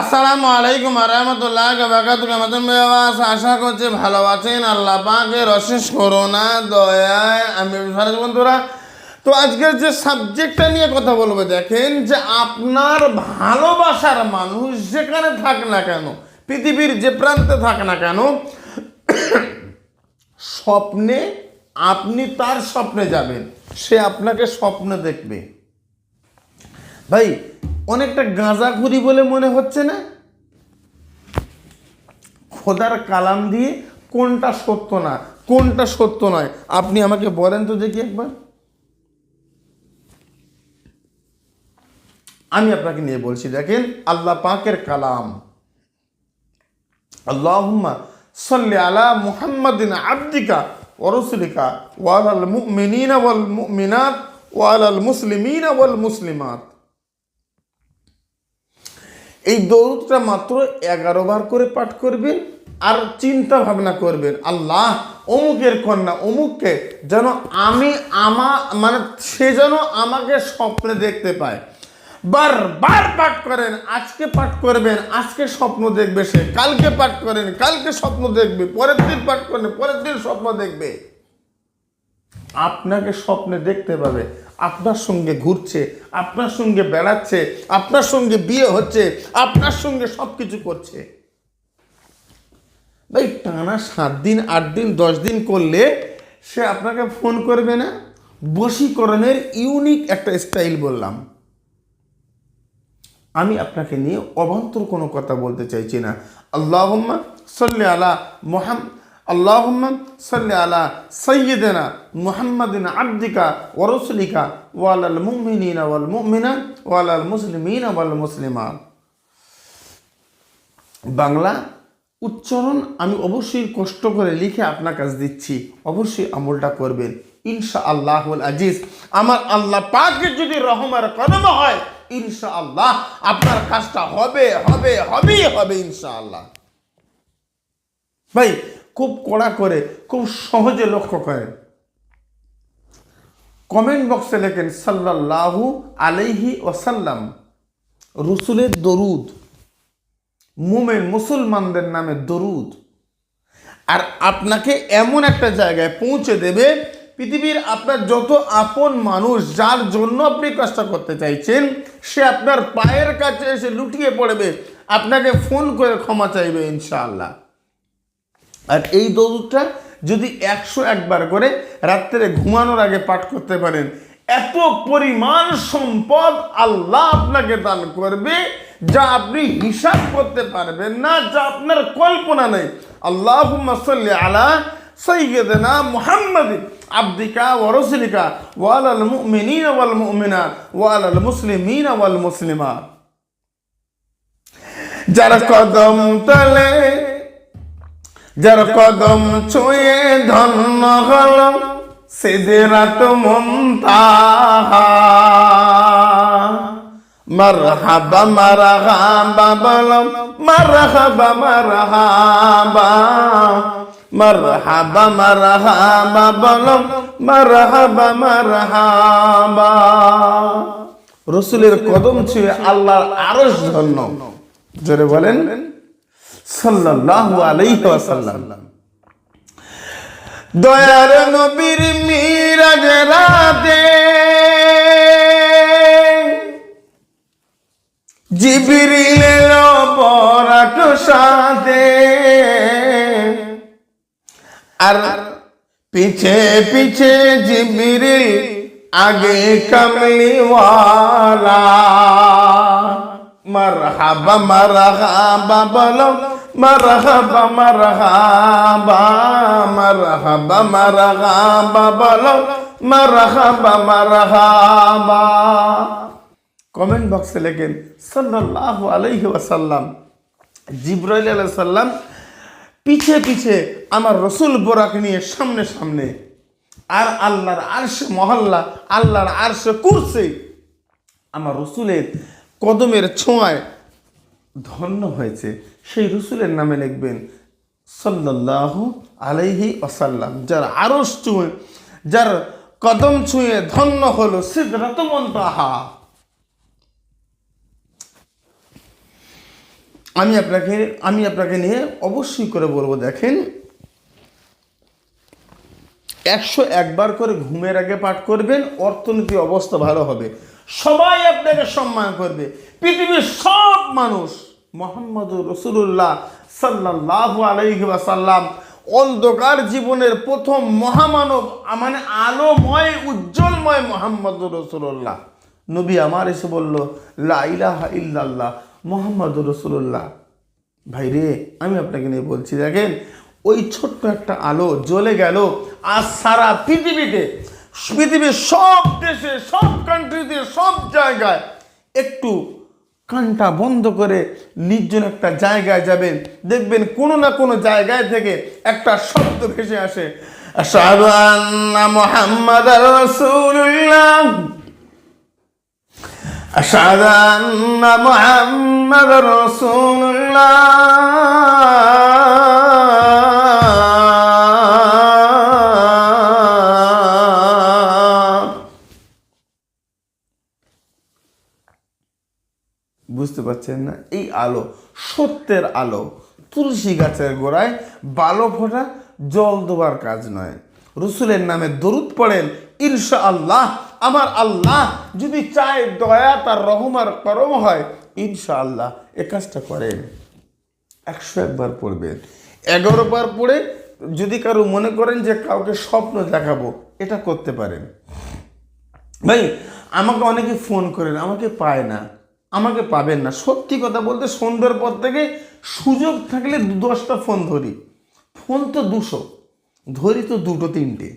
আসসালামু আলাইকুম রহমতুল্লাহ বাকাতুকে আমাদের মেয়াবাস আশা করছি ভালো আছেন। আল্লাহ পাকের অশেষ করোনা দয়ায় আমি ফারাজ বন্ধুরা তো আজকের যে সাবজেক্টটা নিয়ে কথা বলব, দেখেন যে আপনার ভালোবাসার মানুষ যেখানে থাক না কেন, পৃথিবীর যে প্রান্তে থাক না কেন, স্বপ্নে আপনি তার স্বপ্নে যাবেন। সে আপনাকে স্বপ্নে দেখবে। ভাই অনেকটা গাঁজা গাঁজাখুরি বলে মনে হচ্ছে না? খোদার কালাম দিয়ে কোনটা সত্য না, কোনটা সত্য নয়? আপনি আমাকে বলেন তো দেখি একবার। আমি আপনাকে নিয়ে বলছি, দেখেন আল্লাহ পাকের কালাম। আল্লাহুম্মা সাল্লি আলা মুহাম্মাদিন আবদিকা ওয়া রাসূলিকা ওয়া আলাল মুমিনিনা ওয়াল মুমিনাত ওয়া আলাল মুসলিমিনা ওয়াল মুসলিমাত। এই দৌড়টা মাত্র এগারো বার করে পাঠ করবেন আর চিন্তা ভাবনা করবেন, আল্লাহ, অমুকের কন্যা, অমুককে যেন আমি আমা মানে সে যেন আমাকে স্বপ্নে দেখতে পায়। বারবার পাঠ করেন, আজকে পাঠ করবেন, আজকে স্বপ্ন দেখবে সে, কালকে পাঠ করেন, কালকে স্বপ্ন দেখবে, পরের দিন পাঠ করেন, পরের দিন স্বপ্ন দেখবে। আপনাকে স্বপ্নে দেখতে পাবে। আপনার সঙ্গে ঘুরছে, আপনার সঙ্গে বেড়াচ্ছে, আপনার সঙ্গে বিয়ে হচ্ছে, আপনার সঙ্গে সব কিছু করছে। ভাই, টানা সাত দিন, আট দিন, দশ দিন করলে সে আপনাকে ফোন করবে না? বশীকরণের ইউনিক একটা স্টাইল বললাম। আমি আপনাকে নিয়ে অবান্তর কোনো কথা বলতে চাইছি না। আল্লাহম্মা সাল্লি আলা মোহাম আল্লাহম্মা সাল্লি আলা সৈয়দেনা মুহাম্মাদিন আব্দিকা ওরসলিকা ওয়ালাল মুমিনিনা ওয়াল মুমিনা ওয়ালাল মুসলিমিনা ওয়াল মুসলিমান বাংলা উচ্চারণ আমি অবশ্যই কষ্ট করে লিখে আপনার কাছে দিচ্ছি। অবশ্যই আমলটা করবেন। ইনশা আল্লাহুল আজিজ। আমার আল্লাহ পাকের যদি রহমার কদম হয় ইনশা আল্লাহ আপনার কাজটা হবে হবে, হবেই, হবে ইনশা আল্লাহ ভাই খুব কড়া করে, খুব সহজে লক্ষ্য করেন কমেন্ট বক্সে লেখেন, সাল্লাল্লাহু আলাইহি ওসাল্লাম রসুলের দরুদ, মুমেন মুসলমানদের নামে দরুদ। আর আপনাকে এমন একটা জায়গায় পৌঁছে দেবে, পৃথিবীর আপনার যত আপন মানুষ যার জন্য আপনি কষ্ট করতে চাইছেন, সে আপনার পায়ের কাছে এসে লুটিয়ে পড়বে, আপনাকে ফোন করে ক্ষমা চাইবে ইনশাআল্লাহ। আর এই দৌড়টা যদি একশো একবার করে রাত্রে ঘুমানোর আগে পাঠ করতে পারেন, এত পরিমাণ সম্পদ আল্লাহ আপনাকে দান করবে যা আপনি হিসাব করতে পারবেন না, যা আপনার কল্পনা নেই। আল্লাহ আলা সৈয়দনা মুহাম্মদ আব্দিকা ওয়া রসুলিকা ওয়ালাল মুমিনিনা ওয়াল মুমিনাত ওয়ালাল মুসলিমিনা ওয়াল মুসলিমাত। যারা কদম তলে যার কদম ছুঁয়ে ধন্য হল সিদরাত মুনতাহা। মারহাবা মারহাবা বলম মারহাবা মারহাবা। মারহাবা মারহাবা বলম মারহাবা মারহাবা। রসুলের কদম ছুঁয়ে আল্লাহর আরশ ধন্য। জোরে বলেন। সাল্লাল্লাহু আলাইহি ওয়াসাল্লাম। দয়ার নবীর মিরাজ রাতে জিবরিল এলো পরাক সাথে আর পিছে পিছে জিবরিল আগে কমলিওয়ালা। মারহাবা মারহাবা, বলো। মারহাবা মারহাবা মারহাবা মারহাবা, বলো। মারহাবা মারহাবা। কমেন্ট বক্সে লেখেন, সাল্লাল্লাহু আলাইহি ওয়াসাল্লাম, জিব্রাইল আলাইহিস সাল্লাম পিছে পিছে আমার রসুল বোরাক নিয়ে সামনে সামনে, আর আল্লাহর আরশে মহল্লা, আল্লাহর আরশে কুরসি, আমার রসুলের কদমের ছোঁয়ায় ধন্য হয়েছে। সেই রসুলের নামে লিখবেন, সাল্লাল্লাহু আলাইহি ওসাল্লাম যার আরস ছুঁয়ে যার কদম ছুঁয়ে ধন্য হলো সিদ্ধাতমন্তাহা আমি আপনাকে আমি আপনাকে নিয়ে অবশ্যই করে বলব, দেখেন, একশো একবার করে ঘুমের আগে পাঠ করবেন, অর্থনীতি অবস্থা ভালো হবে। সবাই আপনাকে সম্মান করবে। পৃথিবীর সব মানুষ মোহাম্মদ রসুল্লাহ সাল্লাহ আলাইহি সাল্লাম অন্ধকার জীবনের প্রথম মহামানব মানে আলোময়, উজ্জ্বলময় মোহাম্মদ রসুল্লাহ নবী আমার এসে বলল, লা ইলাহা ইল্লাল্লাহ মোহাম্মদ রসুল্লাহ ভাই রে আমি আপনাকে নিয়ে বলছি, দেখেন, ওই ছোট্ট একটা আলো জ্বলে গেল, আর সারা পৃথিবীতে পৃথিবীর সব দেশে, সব কান্ট্রিতে সব জায়গায় একটু কানটা বন্ধ করে নির্জন একটা জায়গায় যাবেন। দেখবেন কোনো না কোনো জায়গায় থেকে একটা শব্দ ভেসে আসে। আশাদান্না রসুল্লাহ মোহাম্মদ রসুল্লাহ বুঝতে পারছেন না? এই আলো, সত্যের আলো, তুলসী গাছের গোড়ায় বালো ফোটা জল দেবার কাজ নয়। রসুলের নামে দরুদ পড়েন ইনশা আল্লাহ আমার আল্লাহ, যদি চায় দয়া, তার রহমার করম হয় ইনশা আল্লাহ এ কাজটা করেন। একশো একবার পড়বেন। এগারো বার পড়ে যদি কারও মনে করেন যে কাউকে স্বপ্ন দেখাবো, এটা করতে পারেন। ভাই, আমাকে অনেকে ফোন করেন, আমাকে পায় না। আমাকে পাবেন না। সত্যি কথা বলতে সন্ধ্যার পর থেকে সুযোগ থাকলে দু দশটা ফোন ধরি। ফোন তো দুশো, ধরি তো দুটো তিনটে।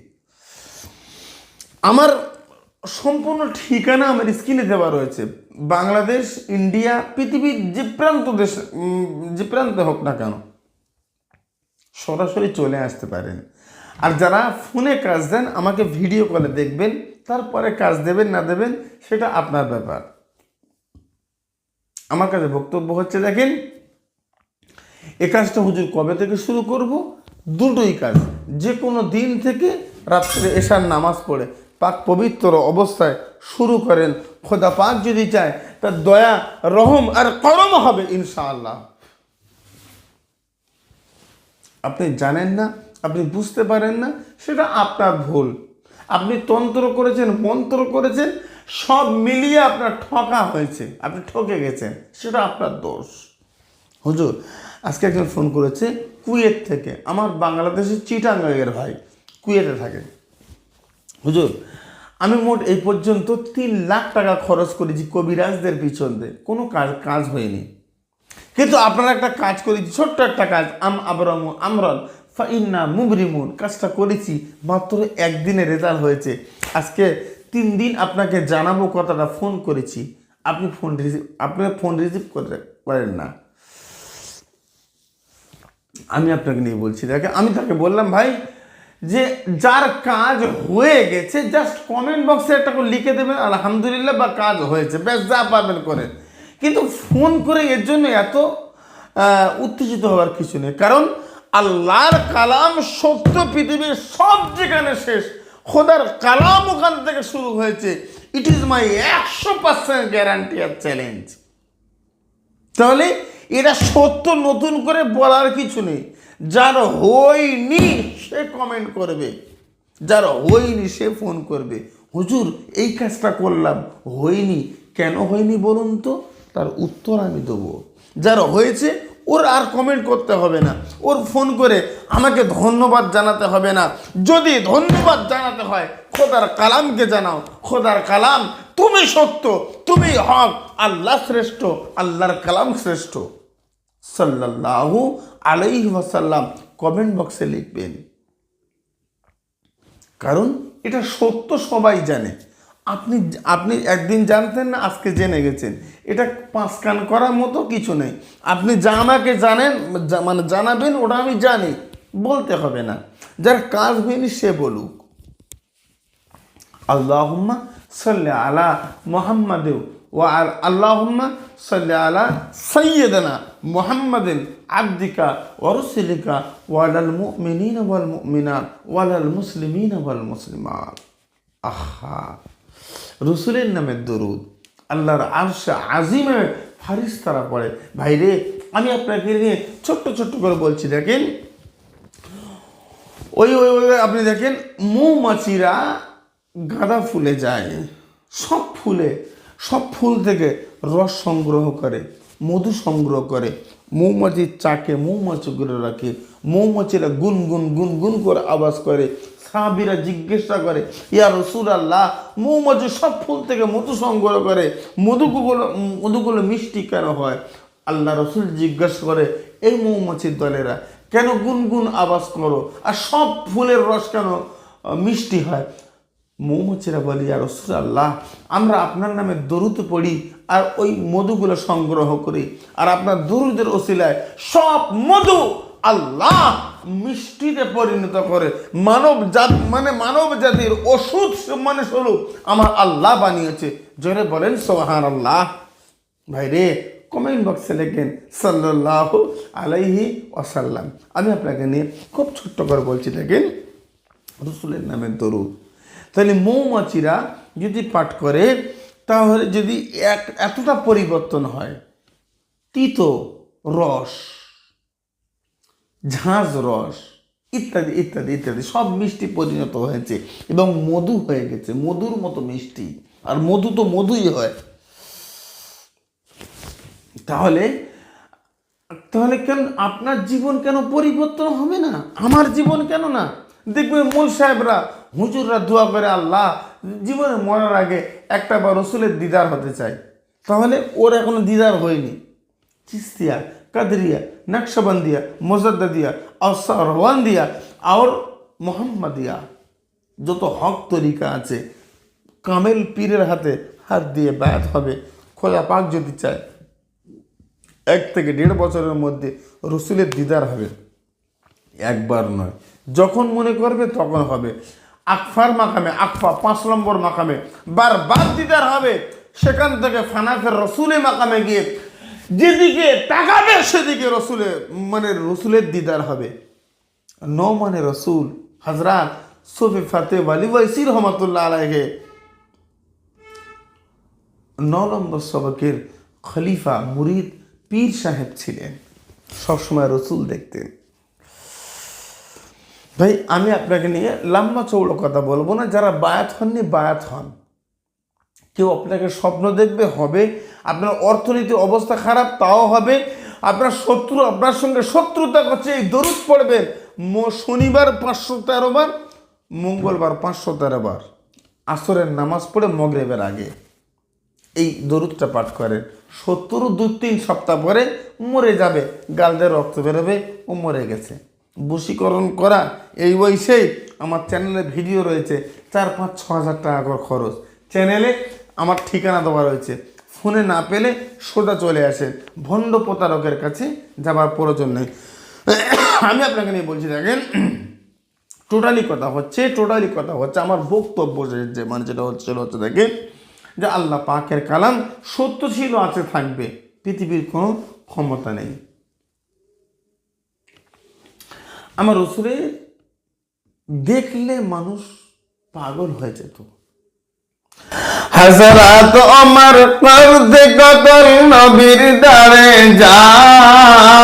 আমার সম্পূর্ণ ঠিকানা আমার স্ক্রিনে দেওয়া রয়েছে। বাংলাদেশ, ইন্ডিয়া, পৃথিবীর যে প্রান্ত দেশ যে প্রান্তে হোক না কেন, সরাসরি চলে আসতে পারেন। আর যারা ফোনে কাজ দেন, আমাকে ভিডিও কলে দেখবেন, তারপরে কাজ দেবেন, না দেবেন, সেটা আপনার ব্যাপার। আমার কাছে বক্তব্য হচ্ছে, দেখেন এ কাজটা হুজুর কবে থেকে শুরু করব? দুটোই কাজ। যে কোনো দিন থেকে রাত্রে এশার নামাজ পড়ে, পাক পবিত্র অবস্থায় শুরু করেন। খোদা পাক যদি চায়, তার দয়া, রহম আর করম হবে, ইনশাআল্লাহ। আপনি জানেন না, আপনি বুঝতে পারেন না, সেটা আপনার ভুল। আপনি তন্ত্র করেছেন, মন্ত্র করেছেন সব মিলিয়ে আপনার ঠকা হয়েছে, আপনি ঠকে গেছেন, সেটা আপনার দোষ। হুজুর, আজকে একজন ফোন করেছে কুয়েত থেকে, আমার বাংলাদেশের চিটাঙ্গের ভাই, কুয়েতে থাকে হুজুর, আমি মোট এই পর্যন্ত তিন লাখ টাকা খরচ করেছি কবিরাজদের পিছনে কোনো কাজ কাজ হয়নি। কিন্তু আপনারা একটা কাজ করেছি, ছোট্ট একটা কাজ, আম আবরামু আমরন, ফাইন্না মুবরিমুন, কাজটা করেছি, মাত্র একদিনে রেজাল্ট হয়েছে। আজকে তিন দিন আপনাকে জানাব কথাটা, ফোন করেছি। আপনি ফোন রিসিভ আপনি ফোন রিসিভ করে করেন না। আমি আপনাকে নিয়ে বলছি দেখে আমি তাকে বললাম, ভাই, যে যার কাজ হয়ে গেছে জাস্ট কমেন্ট বক্সে একটা করে লিখে দেবেন, আলহামদুলিল্লাহ, বা কাজ হয়েছে, ব্যাস, যা পারবেন করেন। কিন্তু ফোন করে এর জন্য এত উত্তেজিত হওয়ার কিছু নেই। কারণ আল্লাহর কালাম সত্য পৃথিবীর সব যেখানে শেষ খোদার কালাম ওখান থেকে শুরু হয়েছে। ইট ইজ মাই একশো পার্সেন্ট গ্যারান্টি আর চ্যালেঞ্জ তাহলে এটা সত্য নতুন করে বলার কিছু নেই। যার হয়নি সে কমেন্ট করবে। যার হয়নি সে ফোন করবে। হুজুর, এই কাজটা করলাম। হয়নি। কেন হয়নি বলুন তো? তার উত্তর আমি দেবো। যার হয়েছে ওর আর কমেন্ট করতে হবে না। ওর ফোন করে আমাকে ধন্যবাদ জানাতে হবে না। যদি ধন্যবাদ জানাতে হয়, খোদার কালামকে জানাও। খোদার কালাম, তুমি সত্য, তুমি হক, আল্লাহ শ্রেষ্ঠ, আল্লাহর কালাম শ্রেষ্ঠ। সাল্লাল্লাহু আলাইহি ওয়াসাল্লাম কমেন্ট বক্সে লিখবেন। কারণ এটা সত্য সবাই জানে। আপনি আপনি একদিন জানতেন না, আজকে জেনে গেছেন। এটা পাঁচ কান করার মতো কিছু নেই। আপনি যা আমাকে জানেন মানে জানাবেন, ওটা আমি জানি। বলতে হবে না। যার কাজ হয়নি, সে বলুক। আল্লাহুম্মা সাল্লি আলা মুহাম্মাদে ওয়া আল- আল্লাহুম্মা সাল্লি আলা সাইয়্যিদানা মুহাম্মাদিন আবদিকা ওয়া রাসূলিকা ওয়া আলাল মুমিনিনা ওয়াল মুমিনাত ওয়া আলাল মুসলিমিনা ওয়াল মুসলিমাত। আহা! রসুলের নামে দরুদ, আল্লাহর আরশ আজিমে ফারিস তারা পড়ে। ভাইরে, আমি আপনাকে নিয়ে ছোট্ট ছোট্ট করে বলছি, দেখেন। ওই ওই ওই আপনি দেখেন, মৌমাছিরা গাঁদা ফুলে যায়, সব ফুলে, সব ফুল থেকে রস সংগ্রহ করে, মধু সংগ্রহ করে, মৌমাছির চাকে মৌমাছি করে রাখে, মৌমাছিরা গুনগুন গুন গুন গুন করে আওয়াজ করে সাহাবিরা জিজ্ঞাসা করে, ইয়া রসুল আল্লাহ মৌমাছি সব ফুল থেকে মধু সংগ্রহ করে, মধুগুলো মধুগুলো মিষ্টি কেন হয়? আল্লাহ রসুল জিজ্ঞাসা করে, এই মৌমাছির দলেরা, কেন গুনগুন আওয়াজ করো? আর সব ফুলের রস কেন মিষ্টি হয়? মৌমাছিরা বলি আর রসুল আল্লাহ আমরা আপনার নামে দরুদ পড়ি আর ওই মধুগুলো সংগ্রহ করি। আর আপনার দরুদের ওসিলায় সব মধু আল্লাহ মিষ্টিতে পরিণত করে। মানব জাত মানে মানব জাতির ওষুধ মানে স্বরূপ আমার আল্লাহ বানিয়েছে। জোরে বলেন সোহান আল্লাহ ভাই রে কমেন্ট বক্সে লেখেন সাল্লাহ আলাইহি ওয়াসাল্লাম। আমি আপনাকে নিয়ে খুব ছোট্ট করে বলছি, দেখেন, রসুলের নামে দরুদ। তাহলে মৌমাছিরা যদি পাঠ করে, তাহলে যদি এক এতটা পরিবর্তন হয়, তিতো রস ঝাঁঝ রস ইত্যাদি ইত্যাদি ইত্যাদি, সব মিষ্টি পরিণত হয়েছে এবং মধু হয়ে গেছে, মধুর মতো মিষ্টি। আর মধু তো মধুই হয়। তাহলে তাহলে কেন আপনার জীবন কেন পরিবর্তন হবে না? আমার জীবন কেন না? দেখবে মোল সাহেবরা, হুজুররা দোয়া করে আল্লাহ, জীবনে মরার আগে একটা বা রসুলের দিদার হতে চাই। তাহলে ওর এখনও দিদার হয়নি। চিস্তিয়া কাদরিয়া, নকশবন্দিয়া মোজাদ্দিয়া দিয়া আর মোহাম্মদিয়া। যত হক তরিকা আছে, কামেল পীরের হাতে হাত দিয়ে ব্যাত হবে, খোলা পাক যদি চায়, এক থেকে দেড় বছরের মধ্যে রসুলের দিদার হবে। একবার নয়, যখন মনে করবে তখন হবে। আকফার মাকামে, আকফা পাঁচ নম্বর মাকামে, বারবার দিদার হবে। সেখান থেকে ফানাফের রসুলে মাকামে গিয়ে যেদিকে তাকাবে সেদিকে রসুলে মানে রসুলের দিদার হবে। ন মানে রসুল হজরত সুফি ফাতে ওয়ালি ওয়াইসির রহমতুল্লাহ আলাইহে ন নম্বর সবকের খলিফা, মুরিদ, পীর সাহেব ছিলেন। সবসময় রসুল দেখতেন। ভাই, আমি আপনাকে নিয়ে লম্বা চৌড়ো কথা বলব না, যারা বায়াত হননি, বায়াত হন। কেউ আপনাকে স্বপ্ন দেখবে, হবে। আপনার অর্থনীতি অবস্থা খারাপ, তাও হবে। আপনার শত্রু, আপনার সঙ্গে শত্রুতা করছে, এই দরুদ পড়বেন শনিবার পাঁচশো তেরো বার, মঙ্গলবার পাঁচশো তেরো বার। আসরের নামাজ পড়ে মগরেবের আগে। এই দরুদটা পাঠ করেন। সত্তর দু তিন সপ্তাহ পরে মরে যাবে। গালদের রক্ত বেরোবে ও মরে গেছে। বশীকরণ করা, এই বয়সেই আমার চ্যানেলে ভিডিও রয়েছে। চার, পাঁচ, ছ হাজার টাকা করে খরচ। চ্যানেলে আমার ঠিকানা দেওয়া রয়েছে। ফোনে না পেলে সোজা চলে আসেন ভণ্ড প্রতারকের কাছে যাবার প্রয়োজন নেই। আমি আপনাকে নিয়ে বলছি, দেখেন টোটালি কথা হচ্ছে টোটালি কথা হচ্ছে। আমার বক্তব্য যে- মানে যেটা হচ্ছে হচ্ছে, দেখেন, যে আল্লাহ পাকের কালাম সত্য ছিল, আছে, থাকবে। পৃথিবীর কোনো ক্ষমতা নেই। আমার রসুলের দেখলে মানুষ পাগল হয়ে যেত। হাজারাত আমার করতে কতল নবীর দ্বারে যায়।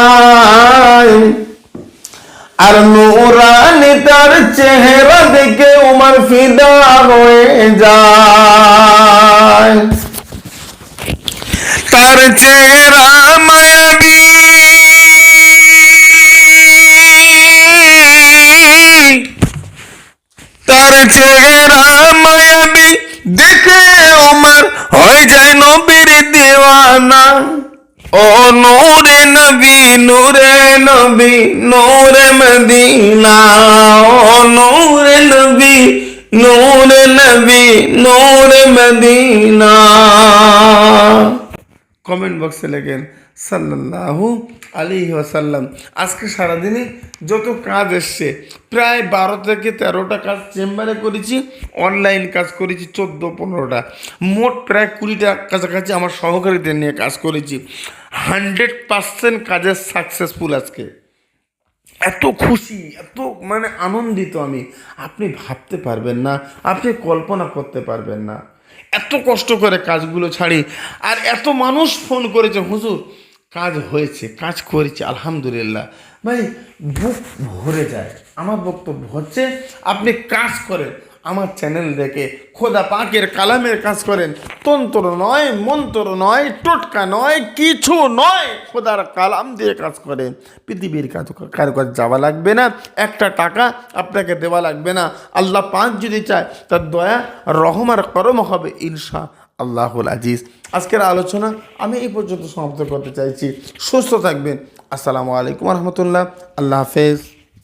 আর নুরানি তার চেহারা দেখে উমার ফিদা হয়ে যায়। তার চেহারা মায়াবী। তার চেহারা মায়াবী দেখে উমার হয়ে যায় নবীর দেওয়ানা ও নূরে নবী নূরে নবী, নূরে মদিনা। ও নূরে নবী নূরে নবী, নূরে মদিনা। কমেন্ট বক্সে লেখেন, সাল্লাল্লাহু আলাইহি ওয়াসাল্লাম। আজকে সারাদিনে যত কাজ এসছে, প্রায় বারো থেকে তেরোটা কাজ চেম্বারে করেছি, অনলাইন কাজ করেছি চোদ্দ, পনেরোটা। মোট প্রায় কুড়িটা কাছাকাছি আমার সহকারীদের নিয়ে কাজ করেছি। হান্ড্রেড পার্সেন্ট কাজের সাকসেসফুল আজকে। এত খুশি, এত মানে আনন্দিত আমি। আপনি ভাবতে পারবেন না, আপনি কল্পনা করতে পারবেন না। এত কষ্ট করে কাজগুলো ছাড়ি, আর এত মানুষ ফোন করেছে, হুজুর, কাজ হয়েছে, কাজ করেছে, আলহামদুলিল্লাহ। ভাই, বুক ভরে যায়, আমার বক্তব্য হচ্ছে, আপনি কাজ করেন আমার চ্যানেল দেখে খোদা পাকের কালামের কাজ করেন। তন্ত্র নয়, মন্ত্র নয়, টোটকা নয়, কিছু নয়। খোদার কালাম দিয়ে কাজ করেন। পৃথিবীর কাজ কারও কাছে যাওয়া লাগবে না, একটা টাকা আপনাকে দেওয়া লাগবে না। আল্লাহ পাক যদি চায়, তার দয়া, রহম আর করম হবে ইনশা আল্লাহুল আজিজ। আজকের আলোচনা আমি এই পর্যন্ত সমাপ্ত করতে চাইছি। সুস্থ থাকবেন। আসসালামু আলাইকুম রহমতুল্লাহ। আল্লাহ হাফেজ।